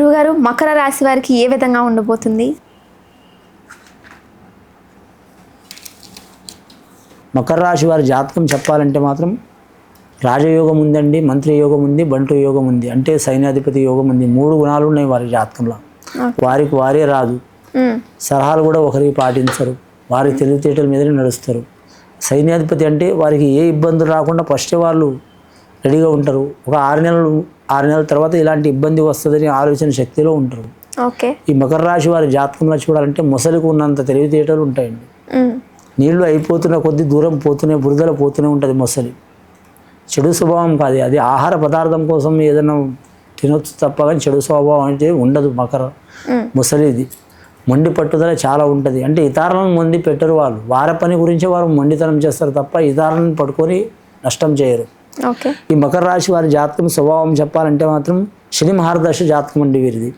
గురువుగారు మకర రాశి వారికి ఏ విధంగా ఉండబోతుంది? మకర రాశి వారి జాతకం చెప్పాలంటే మాత్రం రాజయోగం ఉందండి మంత్రి యోగం ఉంది బంటు యోగం ఉంది. అంటే సైన్యాధిపతి యోగం ఉంది. మూడు గుణాలు ఉన్నాయి వారి జాతకంలో. వారికి వారే రాదు. సలహాలు కూడా ఒకరికి పాటించరు. వారి తెలివితేటల మీదనే నడుస్తారు. సైన్యాధిపతి అంటే వారికి ఏ ఇబ్బందులు రాకుండా ఫస్ట్ వాళ్ళు రెడీగా ఉంటారు. ఒక ఆరు నెలలు ఆరు నెలల తర్వాత ఇలాంటి ఇబ్బంది వస్తుందని ఆలోచన శక్తిలో ఉంటారు. ఓకే. ఈ మకర రాశి వారి జాతకంలో చూడాలంటే మొసలికి ఉన్నంత తెలివితేటలు ఉంటాయండి. నీళ్ళు అయిపోతున్న కొద్ది దూరం పోతూనే బురదలో పోతూనే ఉంటుంది మొసలి. చెడు స్వభావం కాదు అది ఆహార పదార్థం కోసం ఏదైనా తినొచ్చు తప్ప కానీ చెడు స్వభావం అంటే ఉండదు మకర. ముసలిది మొండి పట్టుదల చాలా ఉంటుంది. అంటే ఇతరులను మొండి పెట్టరు వాళ్ళు. వారి పని గురించే వారు మొండితనం చేస్తారు తప్ప ఇతరులను పట్టుకొని నష్టం చేయరు. ఈ మకర రాశి వారి జాతకం స్వభావం చెప్పాలంటే మాత్రం శని మహారదర్శ జాతకం అండి వీరిది.